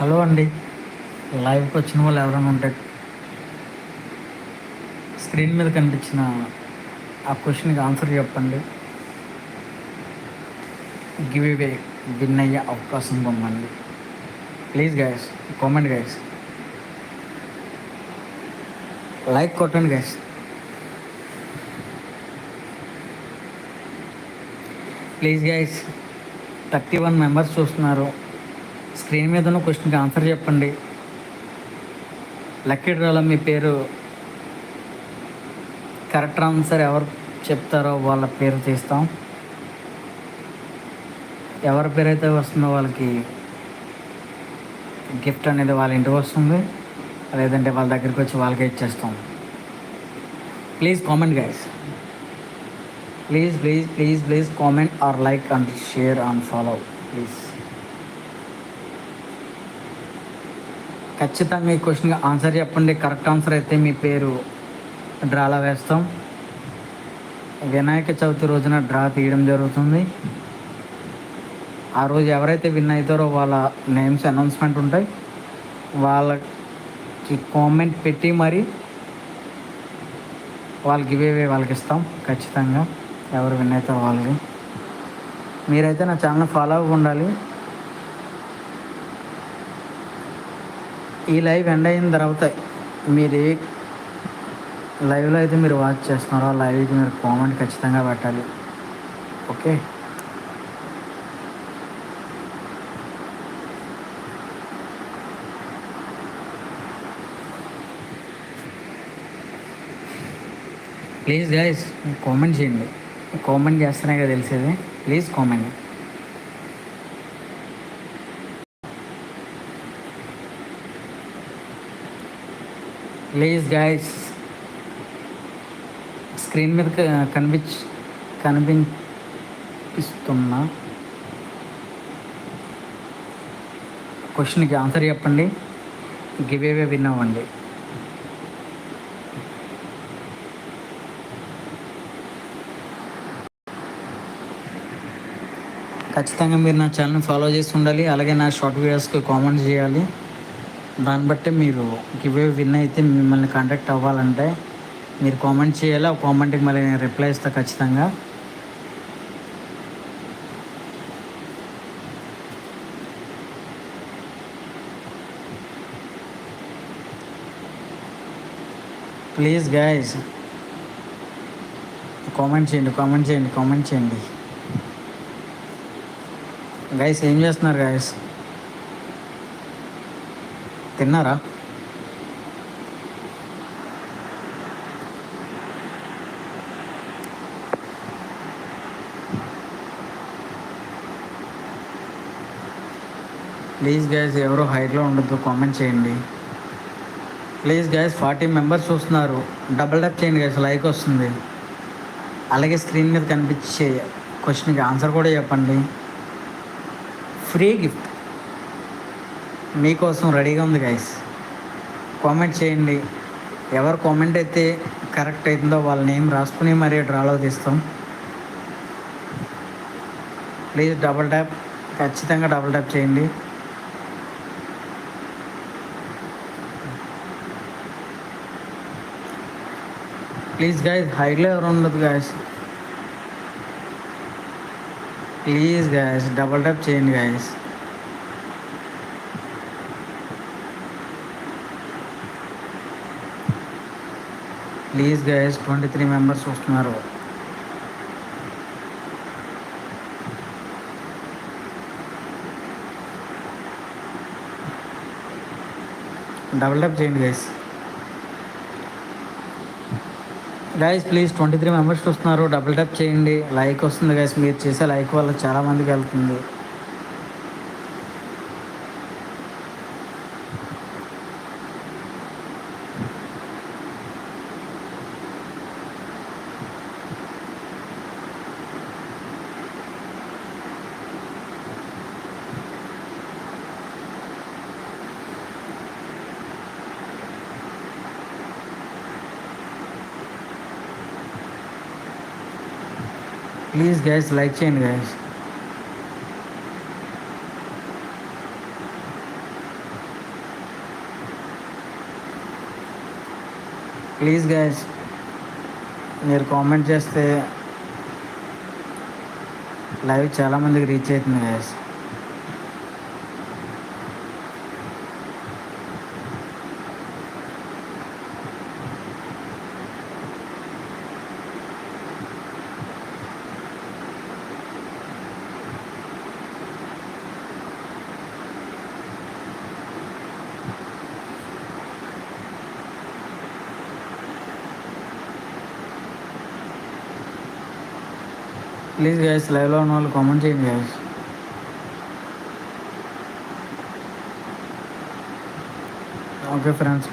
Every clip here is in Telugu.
హలో అండి. లైవ్కి వచ్చిన వాళ్ళు ఎవరైనా ఉంటే స్క్రీన్ మీద కనిపించిన ఆ క్వశ్చన్కి ఆన్సర్ చెప్పండి. గివ్ ఇవే విన్ అయ్యే అవకాశం పొమ్మండి please guys comment guys like కొట్టండి guys please guys thirty one members చూస్తున్నారు. స్క్రీన్ మీద ఉన్న క్వశ్చన్కి ఆన్సర్ చెప్పండి. లక్కీ డ్రాలో మీ పేరు కరెక్ట్ ఆన్సర్ ఎవరు చెప్తారో వాళ్ళ పేరు తీస్తాం. ఎవరి పేరు అయితే వస్తుందో వాళ్ళకి గిఫ్ట్ అనేది వాళ్ళ ఇంటికి వస్తుంది. లేదంటే వాళ్ళ దగ్గరికి వచ్చి వాళ్ళకే ఇచ్చేస్తాం. Please comment guys. Please please please please comment or like and share and follow. Please. ఖచ్చితంగా ఈ క్వశ్చన్కి ఆన్సర్ చెప్పండి. కరెక్ట్ ఆన్సర్ అయితే మీ పేరు డ్రాలో వేస్తాం. వినాయక చవితి రోజున డ్రా తీయడం జరుగుతుంది. ఆ రోజు ఎవరైతే విన్ అవుతారో వాళ్ళ నేమ్స్ అనౌన్స్మెంట్ ఉంటాయి. వాళ్ళకి కామెంట్ పెట్టి మరి వాళ్ళకి ఇవేవే వాళ్ళకి ఇస్తాం. ఖచ్చితంగా ఎవరు విన్ అవుతారో వాళ్ళకి. మీరైతే నా ఛానల్ ఫాలో అవ్వ ఉండాలి. ఈ లైవ్ ఎండ్ అయిన తర్వాత మీరు ఏ లైవ్లో అయితే మీరు వాచ్ చేస్తున్నారో ఆ లైవ్కి మీరు కామెంట్ ఖచ్చితంగా పెట్టాలి. ఓకే? ప్లీజ్ గైస్ కామెంట్ చేయండి. కామెంట్ చేస్తేనే కదా తెలిసేది. Please comment. Please guys screen మీద కనిపించ కనిపిస్తున్న క్వశ్చన్కి ఆన్సర్ చెప్పండి. గివ్ అవే విన్ అవ్వండి. ఖచ్చితంగా మీరు నా ఛానల్ ఫాలో చేసి ఉండాలి. అలాగే నా షార్ట్ వీడియోస్కి కామెంట్ చేయాలి. దాన్ని బట్టి మీరు ఇవే విన్ అయితే మిమ్మల్ని కాంటాక్ట్ అవ్వాలంటే మీరు కామెంట్ చేయాలి. ఆ కామెంట్కి మళ్ళీ నేను రిప్లై ఇస్తాను ఖచ్చితంగా. ప్లీజ్ గైజ్ కామెంట్ చేయండి కామెంట్ చేయండి కామెంట్ చేయండి. గైస్ ఏం చేస్తున్నారు గైస్ తిన్నారా? ప్లీజ్ గైస్ ఎవరో హైట్లో ఉండొద్దు కామెంట్ చేయండి. ప్లీజ్ గైస్ ఫార్టీ మెంబర్స్ చూస్తున్నారు. డబుల్ టప్ చేయండి గ్యాస్ లైక్ వస్తుంది. అలాగే స్క్రీన్ మీద కనిపించే క్వశ్చన్కి ఆన్సర్ కూడా చెప్పండి. ఫ్రీ గిఫ్ట్ మీకోసం రెడీగా ఉంది గైస్ కామెంట్ చేయండి. ఎవరు కామెంట్ అయితే కరెక్ట్ అవుతుందో వాళ్ళ నేమ్ రాసుకుని మరీ డ్రాలో తీస్తాం. ప్లీజ్ డబుల్ ట్యాప్ ఖచ్చితంగా డబుల్ ట్యాప్ చేయండి. ప్లీజ్ గాయస్ హైలో ఎవరు ఉండదు guys please guys double tap చేయండి guys please guys twenty three members వస్తున్నారు. డబుల్ టప్ చేయండి guys guys please twenty three members వస్తున్నారు. డబుల్ టప్ చేయండి. లైక్ వస్తుంది గైస్ మీరు చేసే లైక్ వల్ల చాలామందికి వెళ్తుంది. ప్లీజ్ గ్యాస్ లైక్ చేయండి గ్యాస్ ప్లీజ్ గ్యాస్ మీరు కామెంట్ చేస్తే లైవ్ చాలామందికి రీచ్ అవుతుంది గ్యాస్ ప్లీజ్ గైస్ లైవ్లో ఉన్న వాళ్ళు కామెంట్ చేయండి గైస్ ఓకే ఫ్రెండ్స్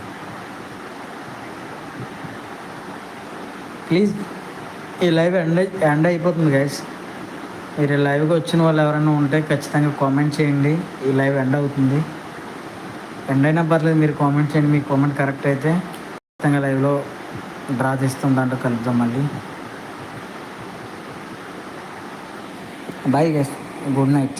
ప్లీజ్ ఈ లైవ్ ఎండ్ ఎండ్ అయిపోతుంది గైస్ మీరు లైవ్కి వచ్చిన వాళ్ళు ఎవరైనా ఉంటే ఖచ్చితంగా కామెంట్ చేయండి. ఈ లైవ్ ఎండ్ అవుతుంది. ఎండ్ అయినా పర్లేదు మీరు కామెంట్ చేయండి. మీ కామెంట్ కరెక్ట్ అయితే ఖచ్చితంగా లైవ్లో డ్రా చేస్తుంది దాంట్లో కలుద్దాం మళ్ళీ. By gas good night